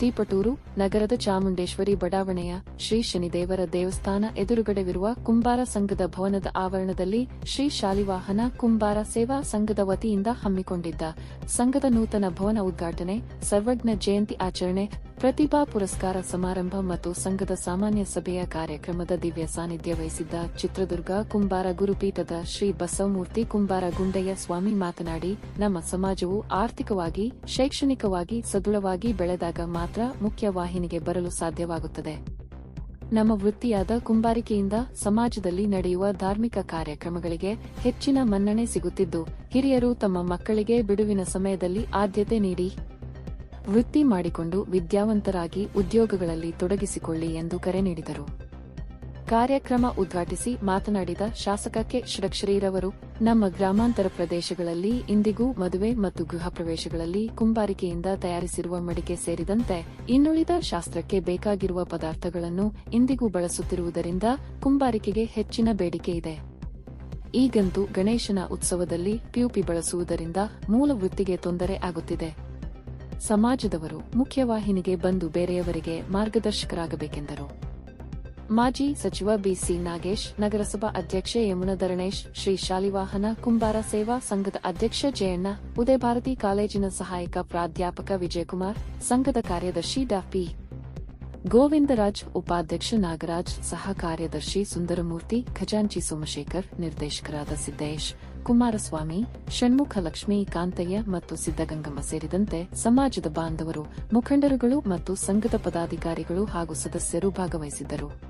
ತೀಪಟೂರು ನಗರದ ಚಾಮುಂಡೇಶ್ವರಿ ಬಡಾವಣೆಯ ಶ್ರೀ ಶನಿದೇವರ ದೇವಸ್ಥಾನ ಎದುರುಗಡೆವಿರುವ ಕುಂಬಾರ ಸಂಘದ ಭವನದ ಆವರಣದಲ್ಲಿ ಶ್ರೀ ಶಾಲಿವಾಹನ ಕುಂಬಾರ ಸೇವಾ ಸಂಘದ ವತಿಯಿಂದ ಹಮ್ಮಿಕೊಂಡಿದ್ದ ಸಂಘದ ನೂತನ ಭವನ ಉದ್ಘಾಟನೆ ಸರ್ವಜ್ಞ ಜಯಂತಿ ಆಚರಣೆ ಪ್ರತಿಭಾ ಪುರಸ್ಕಾರ ಸಮಾರಂಭ ಮತ್ತು ಸಂಘದ ಸಾಮಾನ್ಯ ಸಭೆಯ ಕಾರ್ಯಕ್ರಮದ ದಿವ್ಯ ಸಾನ್ನಿಧ್ಯ ವಹಿಸಿದ್ದ ಚಿತ್ರದುರ್ಗ ಕುಂಬಾರ ಗುರುಪೀಠದ ಶ್ರೀ ಬಸವಮೂರ್ತಿ ಕುಂಬಾರ ಗುಂಡಯ್ಯ ಸ್ವಾಮಿ ಮಾತನಾಡಿ, ನಮ್ಮ ಸಮಾಜವು ಆರ್ಥಿಕವಾಗಿ, ಶೈಕ್ಷಣಿಕವಾಗಿ ಸದೃಢವಾಗಿ ಬೆಳೆದಾಗ ಮಾತ್ರ ಮುಖ್ಯ ವಾಹಿನಿಗೆ ಬರಲು ಸಾಧ್ಯವಾಗುತ್ತದೆ. ನಮ್ಮ ವೃತ್ತಿಯಾದ ಕುಂಬಾರಿಕೆಯಿಂದ ಸಮಾಜದಲ್ಲಿ ನಡೆಯುವ ಧಾರ್ಮಿಕ ಕಾರ್ಯಕ್ರಮಗಳಿಗೆ ಹೆಚ್ಚಿನ ಮನ್ನಣೆ ಸಿಗುತ್ತಿದ್ದು, ಹಿರಿಯರು ತಮ್ಮ ಮಕ್ಕಳಿಗೆ ಬಿಡುವಿನ ಸಮಯದಲ್ಲಿ ಆದ್ಯತೆ ನೀಡಿ ವೃತ್ತಿ ಮಾಡಿಕೊಂಡು ವಿದ್ಯಾವಂತರಾಗಿ ಉದ್ಯೋಗಗಳಲ್ಲಿ ತೊಡಗಿಸಿಕೊಳ್ಳಿ ಎಂದು ಕರೆ ನೀಡಿದರು. ಕಾರ್ಯಕ್ರಮ ಉದ್ಘಾಟಿಸಿ ಮಾತನಾಡಿದ ಶಾಸಕ ಕೆ. ಷಡಕ್ಷರೀರವರು ನಮ್ಮ ಗ್ರಾಮಾಂತರ ಪ್ರದೇಶಗಳಲ್ಲಿ ಇಂದಿಗೂ ಮದುವೆ ಮತ್ತು ಗೃಹ ಪ್ರವೇಶಗಳಲ್ಲಿ ಕುಂಬಾರಿಕೆಯಿಂದ ತಯಾರಿಸಿರುವ ಮಡಿಕೆ ಸೇರಿದಂತೆ ಇನ್ನುಳಿದ ಶಾಸ್ತ್ರಕ್ಕೆ ಬೇಕಾಗಿರುವ ಪದಾರ್ಥಗಳನ್ನು ಇಂದಿಗೂ ಬಳಸುತ್ತಿರುವುದರಿಂದ ಕುಂಬಾರಿಕೆಗೆ ಹೆಚ್ಚಿನ ಬೇಡಿಕೆ ಇದೆ. ಈಗಂತೂ ಗಣೇಶನ ಉತ್ಸವದಲ್ಲಿ ಪಿಯುಪಿ ಬಳಸುವುದರಿಂದ ಮೂಲ ವೃತ್ತಿಗೆ ತೊಂದರೆ ಆಗುತ್ತಿದೆ. ಸಮಾಜದವರು ಮುಖ್ಯವಾಹಿನಿಗೆ ಬಂದು ಬೇರೆಯವರಿಗೆ ಮಾರ್ಗದರ್ಶಕರಾಗಬೇಕೆಂದರು. ಮಾಜಿ ಸಚಿವ ಬಿಸಿ ನಾಗೇಶ್, ನಗರಸಭಾ ಅಧ್ಯಕ್ಷೆ ಯಮುನಾ ಧರಣೇಶ್ ಶ್ರೀ ಶಾಲಿವಾಹನ, ಕುಂಬಾರ ಸೇವಾ ಸಂಘದ ಅಧ್ಯಕ್ಷ ಜಯಣ್ಣ ಉದಯ ಭಾರತಿ ಕಾಲೇಜಿನ ಸಹಾಯಕ ಪ್ರಾಧ್ಯಾಪಕ ವಿಜಯಕುಮಾರ್, ಸಂಘದ ಕಾರ್ಯದರ್ಶಿ ಡಾ ಪಿ. ಗೋವಿಂದರಾಜ್, ಉಪಾಧ್ಯಕ್ಷ ನಾಗರಾಜ್, ಸಹ ಕಾರ್ಯದರ್ಶಿ ಸುಂದರಮೂರ್ತಿ, ಖಜಾಂಚಿ ಸೋಮಶೇಖರ್, ನಿರ್ದೇಶಕರಾದ ಸಿದ್ದೇಶ್. ಕುಮಾರಸ್ವಾಮಿ ಷಣ್ಮುಖ ಲಕ್ಷ್ಮೀ ಕಾಂತಯ್ಯ ಮತ್ತು ಸಿದ್ದಗಂಗಮ್ಮ ಸೇರಿದಂತೆ ಸಮಾಜದ ಬಾಂಧವರು, ಮುಖಂಡರುಗಳು ಮತ್ತು ಸಂಘದ ಪದಾಧಿಕಾರಿಗಳು ಹಾಗೂ ಸದಸ್ಯರು ಭಾಗವಹಿಸಿದ್ದರು.